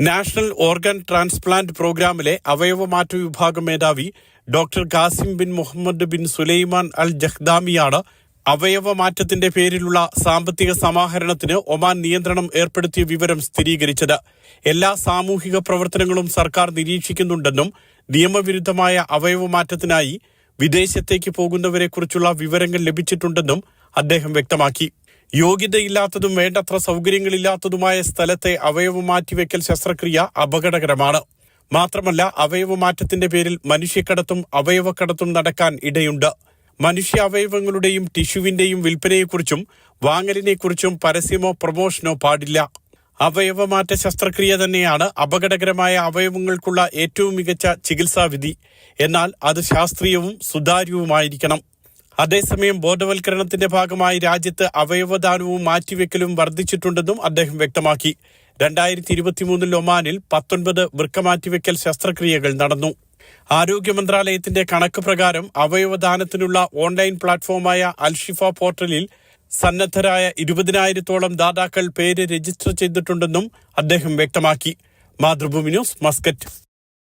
National organ transplant പ്രോഗ്രാമിലെ അവയവമാറ്റ വിഭാഗം മേധാവി doctor Qasim bin Muhammad bin Sulaiman al ജഹ്ദാമിയാണ് അവയവമാറ്റത്തിന്റെ പേരിലുള്ള സാമ്പത്തിക സമാഹരണത്തിന് ഒമാൻ നിയന്ത്രണം ഏർപ്പെടുത്തിയ വിവരം സ്ഥിരീകരിച്ചത്. എല്ലാ സാമൂഹിക പ്രവർത്തനങ്ങളും സർക്കാർ നിരീക്ഷിക്കുന്നുണ്ടെന്നും നിയമവിരുദ്ധമായ അവയവമാറ്റത്തിനായി വിദേശത്തേക്ക് പോകുന്നവരെക്കുറിച്ചുള്ള വിവരങ്ങൾ ലഭിച്ചിട്ടുണ്ടെന്നും അദ്ദേഹം വ്യക്തമാക്കി. യോഗ്യതയില്ലാത്തതും വേണ്ടത്ര സൗകര്യങ്ങളില്ലാത്തതുമായ സ്ഥലത്തെ അവയവ മാറ്റിവെക്കൽ ശസ്ത്രക്രിയ അപകടകരമാണ്. മാത്രമല്ല അവയവമാറ്റത്തിന്റെ പേരിൽ മനുഷ്യക്കടത്തും അവയവക്കടത്തും നടക്കാൻ ഇടയുണ്ട്. മനുഷ്യ അവയവങ്ങളുടെയും ടിഷ്യുവിന്റെയും വിൽപ്പനയെക്കുറിച്ചും വാങ്ങലിനെക്കുറിച്ചും പരസ്യമോ പ്രമോഷനോ പാടില്ല. അവയവമാറ്റ ശസ്ത്രക്രിയ തന്നെയാണ് അപകടകരമായ അവയവങ്ങൾക്കുള്ള ഏറ്റവും മികച്ച ചികിത്സാവിധി. എന്നാൽ അത് ശാസ്ത്രീയവും സുതാര്യവുമായിരിക്കണം. അതേസമയം ബോധവൽക്കരണത്തിന്റെ ഭാഗമായി രാജ്യത്ത് അവയവദാനവും മാറ്റിവെക്കലും വർദ്ധിച്ചിട്ടുണ്ടെന്നും അദ്ദേഹം വ്യക്തമാക്കി. രണ്ടായിരത്തി ഇരുപത്തിമൂന്നിൽ ഒമാനിൽ പത്തൊൻപത് വൃക്ക മാറ്റിവെക്കൽ ശസ്ത്രക്രിയകൾ നടന്നു. ആരോഗ്യ മന്ത്രാലയത്തിന്റെ കണക്ക് പ്രകാരം അവയവദാനത്തിനുള്ള ഓൺലൈൻ പ്ലാറ്റ്ഫോമായ അൽഷിഫ പോർട്ടലിൽ സന്നദ്ധരായ ഇരുപതിനായിരത്തോളം ദാതാക്കൾ പേര് രജിസ്റ്റർ ചെയ്തിട്ടുണ്ടെന്നും അദ്ദേഹം വ്യക്തമാക്കി. Mathrubhumi news Muscat.